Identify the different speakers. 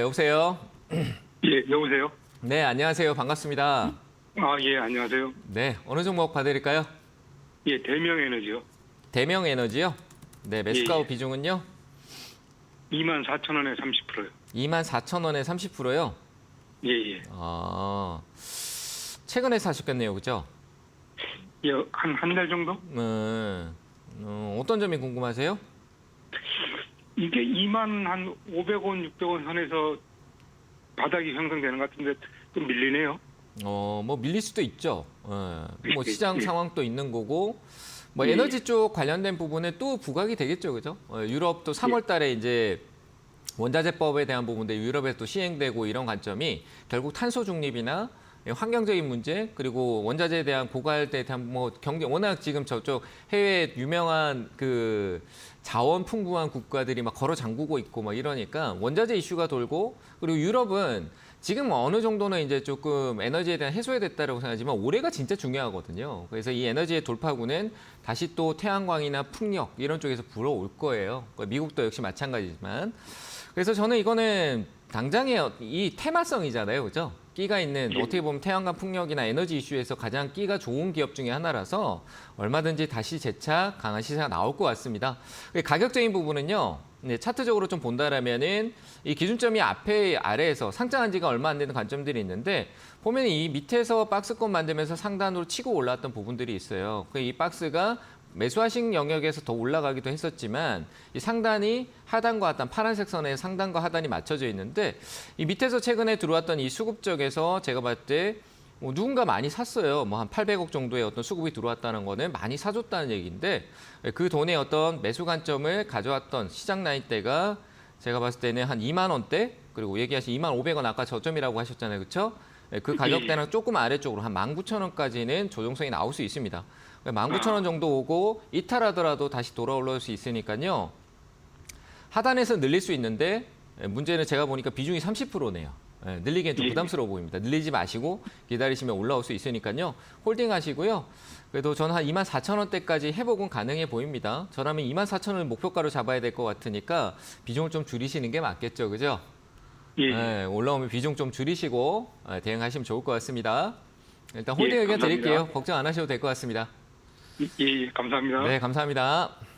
Speaker 1: 네, 여보세요.
Speaker 2: 예, 여보세요?
Speaker 1: 네, 안녕하세요. 반갑습니다.
Speaker 2: 아, 예, 안녕하세요.
Speaker 1: 네, 어느 종목 봐드릴까요?
Speaker 2: 예, 대명 에너지요.
Speaker 1: 대명 에너지요. 네, 매수가
Speaker 2: 예, 예.
Speaker 1: 비중은요.
Speaker 2: 2만 4천 원에 30%요.
Speaker 1: 2만 4천 원에 30%요.
Speaker 2: 예, 예.
Speaker 1: 아, 최근에 사셨겠네요, 그죠?
Speaker 2: 예, 한 한 달 정도?
Speaker 1: 음, 음, 어떤 점이 궁금하세요?
Speaker 2: 이게 2만 한 500원, 600원 선에서 바닥이 형성되는 것 같은데 좀 밀리네요.
Speaker 1: 어, 뭐 밀릴 수도 있죠. 어, 뭐
Speaker 2: 예,
Speaker 1: 시장
Speaker 2: 예.
Speaker 1: 상황도 있는 거고, 뭐
Speaker 2: 예,
Speaker 1: 에너지 쪽 관련된 부분에 또 부각이 되겠죠, 그죠? 어, 유럽도 3월 달에 이제 원자재법에 대한 부분들 유럽에 또 시행되고 이런 관점이 결국 탄소 중립이나 환경적인 문제 그리고 원자재에 대한 고갈에 대한 뭐 경제 워낙 지금 저쪽 해외 유명한 그 자원 풍부한 국가들이 막 걸어 잠그고 있고 막 이러니까 원자재 이슈가 돌고 그리고 유럽은 지금 어느 정도는 이제 조금 에너지에 대한 해소가 됐다라고 생각하지만 올해가 진짜 중요하거든요. 그래서 이 에너지의 돌파구는 다시 또 태양광이나 풍력 이런 쪽에서 불어올 거예요. 미국도 역시 마찬가지지만 그래서 저는 이거는 당장의 이 테마성이잖아요. 그죠? 끼가 있는
Speaker 2: 예.
Speaker 1: 어떻게 보면 태양광 풍력이나 에너지 이슈에서 가장 끼가 좋은 기업 중에 하나라서 얼마든지 다시 재차 강한 시세가 나올 것 같습니다. 가격적인 부분은요. 네, 차트적으로 좀 본다라면은 이 기준점이 앞에 아래에서 상장한 지가 얼마 안 되는 관점들이 있는데 보면 이 밑에서 박스권 만들면서 상단으로 치고 올라왔던 부분들이 있어요. 그이 박스가 매수하신 영역에서 더 올라가기도 했었지만 이 상단이 하단과 하단 파란색 선에 상단과 하단이 맞춰져 있는데 이 밑에서 최근에 들어왔던 이 수급 쪽에서 제가 봤을 때 뭐 누군가 많이 샀어요. 뭐 한 800억 정도의 어떤 수급이 들어왔다는 거는 많이 사줬다는 얘기인데 그 돈의 어떤 매수 관점을 가져왔던 시장 나이대가 제가 봤을 때는 한 2만 원대 그리고 얘기하신 2만 500원 아까 저점이라고 하셨잖아요. 그렇죠? 그 가격대는 조금 아래쪽으로 한 19,000원까지는 조정성이 나올 수 있습니다. 19,000원 정도 오고 이탈하더라도 다시 돌아올라올 수 있으니까요. 하단에서 늘릴 수 있는데 예, 문제는 제가 보니까 비중이 30%네요. 늘리기엔 좀
Speaker 2: 예.
Speaker 1: 부담스러워 보입니다. 늘리지 마시고 기다리시면 올라올 수 있으니까요. 홀딩 하시고요. 그래도 저는 한 2만 4천 원대까지 회복은 가능해 보입니다. 저라면 2만 4천 원을 목표가로 잡아야 될 것 같으니까 비중을 좀 줄이시는 게 맞겠죠. 그죠?
Speaker 2: 예,
Speaker 1: 네, 올라오면 비중 좀 줄이시고 예, 대응하시면 좋을 것 같습니다. 일단 홀딩
Speaker 2: 예,
Speaker 1: 의견
Speaker 2: 감사합니다.
Speaker 1: 드릴게요. 걱정 안 하셔도 될 것 같습니다.
Speaker 2: 예, 예, 감사합니다.
Speaker 1: 네, 감사합니다.